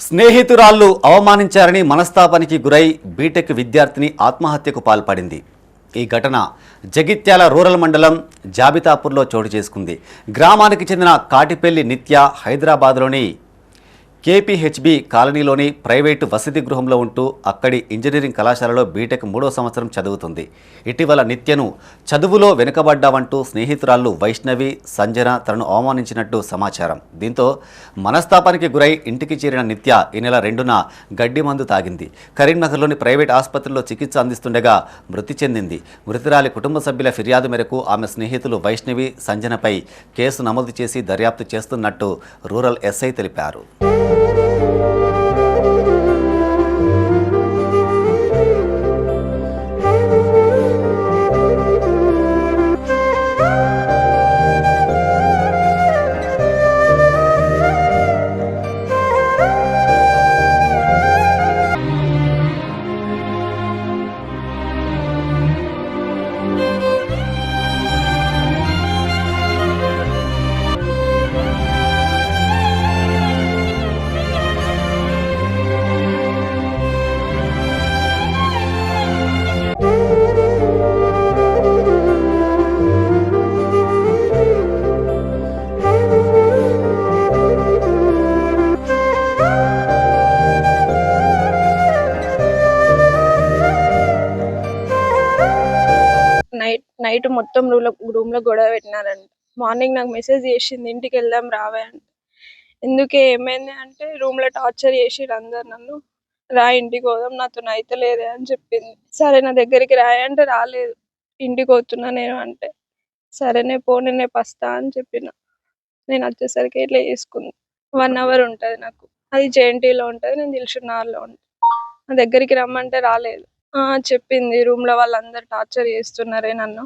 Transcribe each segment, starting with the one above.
స్నేహితురాళ్ళు అవమానించారని మనస్తాపానికి గురై బీటెక్ విద్యార్థిని ఆత్మహత్యకు పాల్పడింది. ఈ ఘటన జగిత్యాల రూరల్ మండలం జాబితాపూర్లో చోటు చేసుకుంది. గ్రామానికి చెందిన కాటిపెల్లి నిత్య హైదరాబాద్లోని కేపీహెచ్బి కాలనీలోని ప్రైవేటు వసతి గృహంలో ఉంటూ అక్కడి ఇంజనీరింగ్ కళాశాలలో బీటెక్ మూడో సంవత్సరం చదువుతుంది. ఇటీవల నిత్యను చదువులో వెనుకబడ్డావంటూ స్నేహితురాళ్ళు వైష్ణవి సంజన తనను అవమానించినట్టు సమాచారం. దీంతో మనస్తాపానికి గురై ఇంటికి చేరిన నిత్య ఈ నెల రెండున గడ్డి మందు తాగింది. కరీంనగర్లోని ప్రైవేట్ ఆసుపత్రిలో చికిత్స అందిస్తుండగా మృతి చెందింది. మృతురాలి కుటుంబ సభ్యుల ఫిర్యాదు మేరకు ఆమె స్నేహితులు వైష్ణవి సంజనపై కేసు నమోదు చేసి దర్యాప్తు చేస్తున్నట్టు రూరల్ ఎస్ఐ తెలిపారు. నైట్ నైట్ మొత్తం రూమ్లో రూమ్లో గొడవ పెట్టినారంట. మార్నింగ్ నాకు మెసేజ్ చేసింది ఇంటికి వెళ్దాం రావే అంట ఎందుకే? ఏమైంది అంటే రూమ్లో టార్చర్ చేసిరు అందరు నన్ను. రా ఇంటికి పోదాం నాతో అయితే లేదే అని చెప్పింది. సరే నా దగ్గరికి రాయంటే అంటే రాలేదు. ఇంటికి పోతున్నా నేను అంటే. సరేనే పోనీ నేనే పస్తా అని చెప్పిన. నేను వచ్చేసరికి ఇట్లా చేసుకుంది. వన్ అవర్ ఉంటది నాకు. అది జేఎన్టీలో లో ఉంటది నేను దిల్షుక్నగర్లో ఉంటుంది నా దగ్గరికి రమ్మంటే రాలేదు. చెప్పింది. రూమ్లో వాళ్ళందరూ టార్చర్ చేస్తున్నారే నన్ను.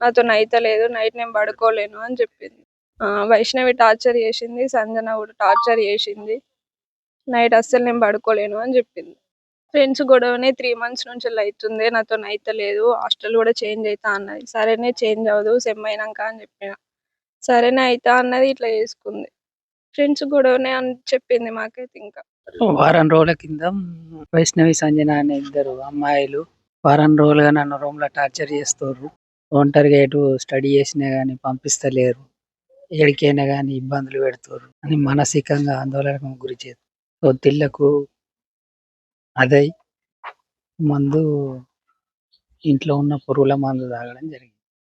నాతో నైట్ లేదు నైట్ నేను పడుకోలేను అని చెప్పింది. ఆ వైష్ణవి టార్చర్ చేసింది సంజన కూడా టార్చర్ చేసింది. నైట్ అస్సలు నేను పడుకోలేను అని చెప్పింది. ఫ్రెండ్స్ గొడవనే త్రీ మంత్స్ నుంచి అవుతుంది నాతో నైత లేదు హాస్టల్ కూడా చేంజ్ అవుతా అన్నది. సరేనే చేంజ్ అవ్వదు సెమ్ అయినాక అని చెప్పిన. సరేనే అవుతా అన్నది ఇట్లా చేసుకుంది. ఫ్రెండ్స్ గొడవనే అని చెప్పింది మాకైతే ఇంకా. వారం రోజుల కింద వైష్ణవి సంజన అనే ఇద్దరు అమ్మాయిలు వారం రోజులుగా నన్ను రూమ్లో టార్చర్ చేస్తారు ఒంటరిగా ఎటు స్టడీ చేసినా గానీ పంపిస్తలేరు. ఎడికైనా గానీ ఇబ్బందులు పెడతారు అని మానసికంగా ఆందోళనకు గురి చేస్తారు తిల్లకు అదై మందు ఇంట్లో ఉన్న పురుగుల మందు తాగడం జరిగింది.